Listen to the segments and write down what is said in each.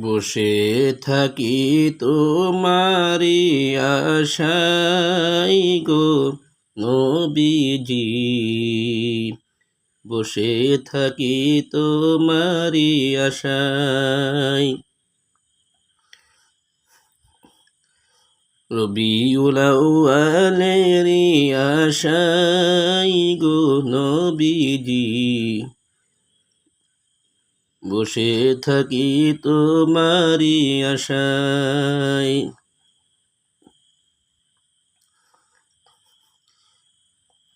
বসে থাকি তোমারি আশাই গো নবীজি। বসে থাকি তোমারি আশাই। রবিউল আউয়ালেরি আশাই গো নবীজি। বসে থাকি তোমারি আশায়।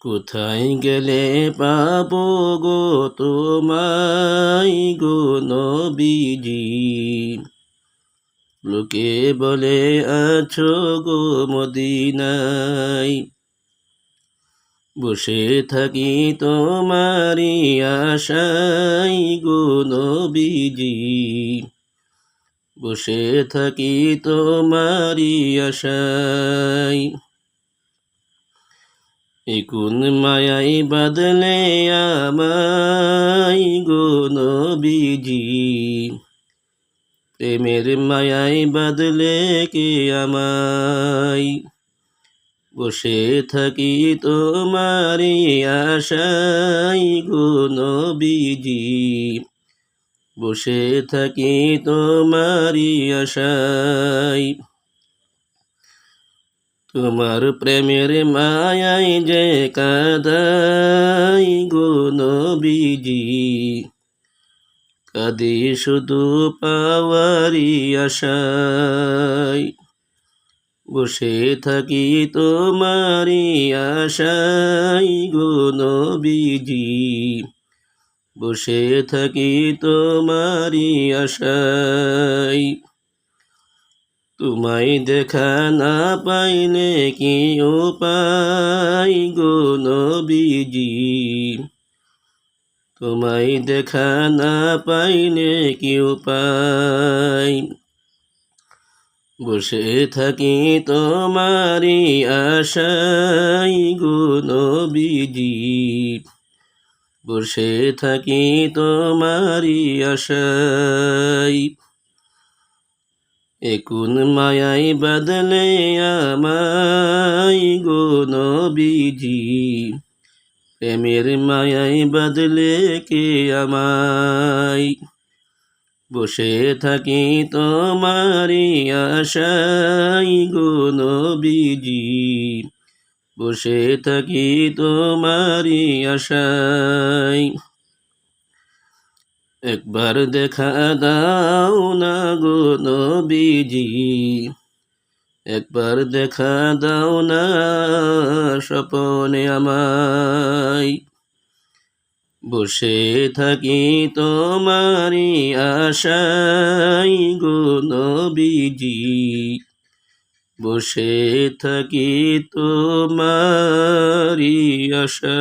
কোথায় গেলে পাবো গো তোমায় গো নবীজি? লোকে বলে আছো গো মদিনায়। বসে থাকি তোমারি আশাই গো নবীজি। বসে থাকি তোমারি আশাই ইকুন মায়াই বাদলে আমাই গো নবীজি। প্রেমের মায়াই বাদলে কে আমায়? বসে থাকি তোমারি আশাই গো নবীজি। বসে থাকি তোমারি আশাই তোমার প্রেমের মায়াই যে কাদাই গো নবীজি। কাদি শুধু পাওয়ারি আশাই বসে থাকি তোমারি আশাই গো নবীজি। বসে থাকি তোমারি আশাই তোমায় দেখা না পাইলে কি উপায় গো নবীজি? তোমায় দেখা না পাইলে কি উপায়? বসে থাকি তোমারি আশাই গো নবীজি। বসে থাকি তোমারি আশাই একুন মায়াই বদলে আমাই গো নবীজি। প্রেমের মায়াই বদলে কে আমায়? বসে থাকি তোমারি আশাই গো নবীজি। বসে থাকি তোমারি আশাই একবার দেখা দাও না গো নবীজি। একবার দেখা দাও না স্বপনে আমায়। বসে থাকি তোমারি আশাই গো নবীজি। বসে থাকি তোমারি আশা